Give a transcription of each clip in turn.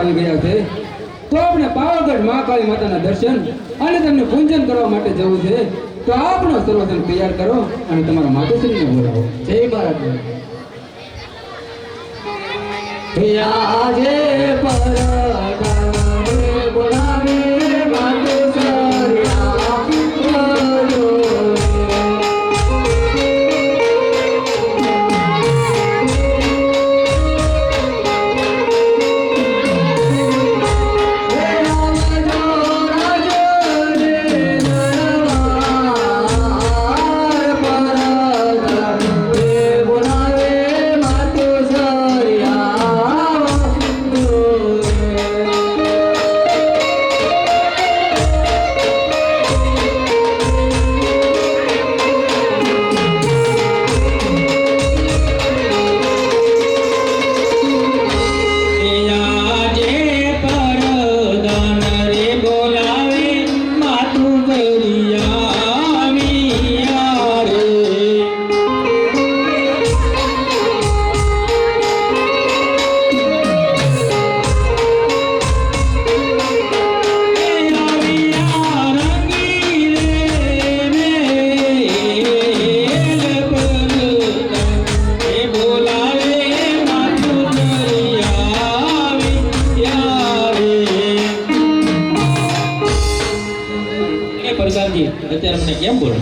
આવી ગયા છે. તો આપણે પાવાગઢ મહાકાળી માતાના દર્શન અને તમને પૂજન કરવા માટે જવું છે. તો આપણો સર્વજન તૈયાર કરો અને તમારા માતુશ્રીને બોલાવો. જય મહારાજ આજે પરગામે અત્યારે મને કેમ બોલો?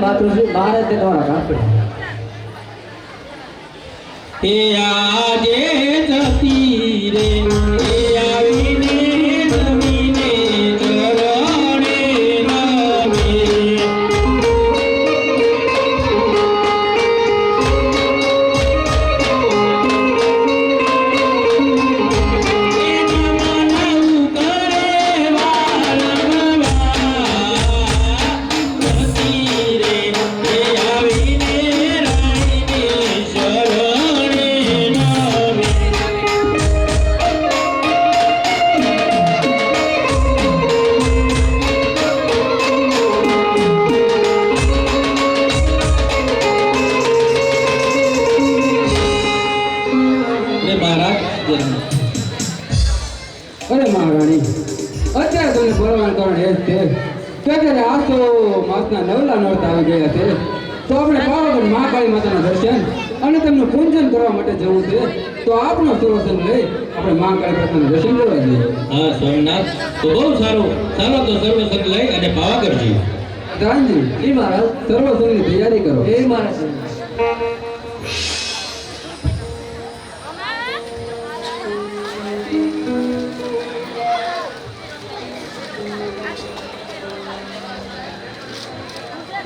માતૃશ્રી મારે તે તમારા કામ પડ્યા હે આજે જતી અત્યારે આઠસો માસના નવલા નોરતા આવી ગયા છે. તો આપણે પાવાગઢ મહાકાળી માતાના દર્શન અને તેમનું પૂજન કરવા માટે જવું છે. તો આપણો સર્વસન લઈ આપણે મહાકાળી માતાનું દર્શન કરવા જઈએ. હા સોમનાથ. તો બહુ સારું. ચાલો તો સર્વસન લઈ અને પાવાગઢ જઈએ. પ્રધાનજી એ મહારાજ. સર્વસનની તૈયારી કરો. એ મહારાજ.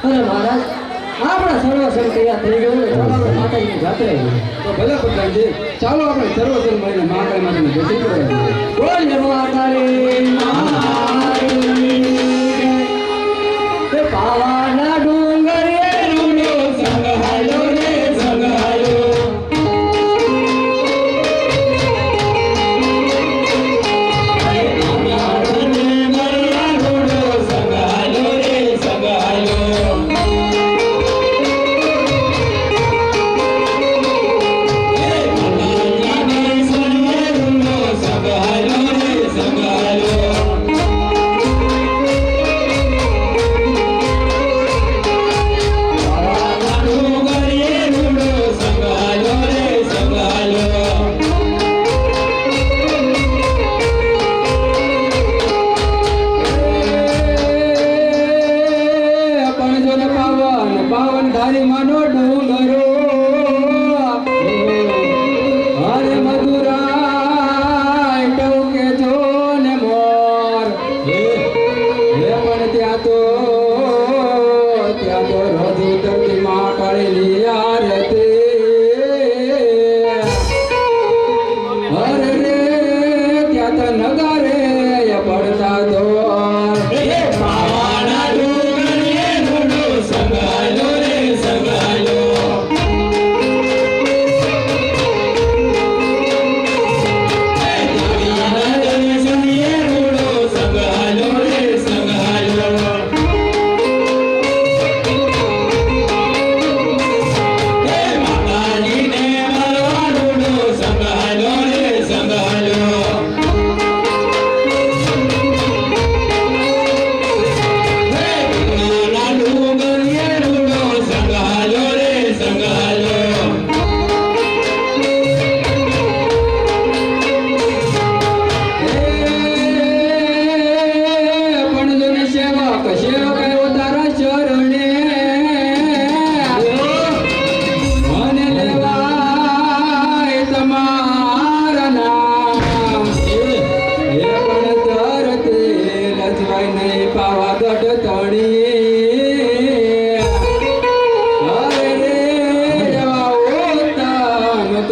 અરે મહારાજ, આપણા સર્વસન તૈયાર થઈ ગયું ને ચાલો માતાજીની જાત્રા તો ભલે પ્રધાનજી ચાલો આપણે સર્વસન મળીને મહાકાળી માતાના કરવા બોલ માતારી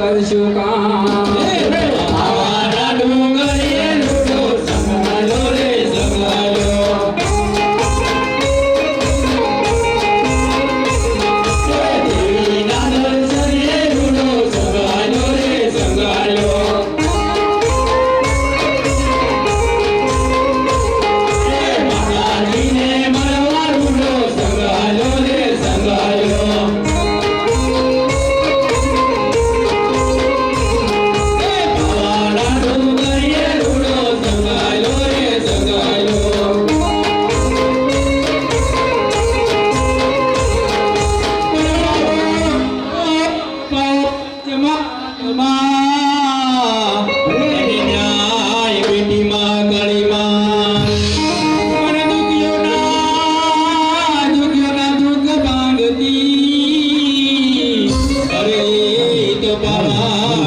કરશું કામ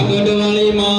ગઢવાળી માં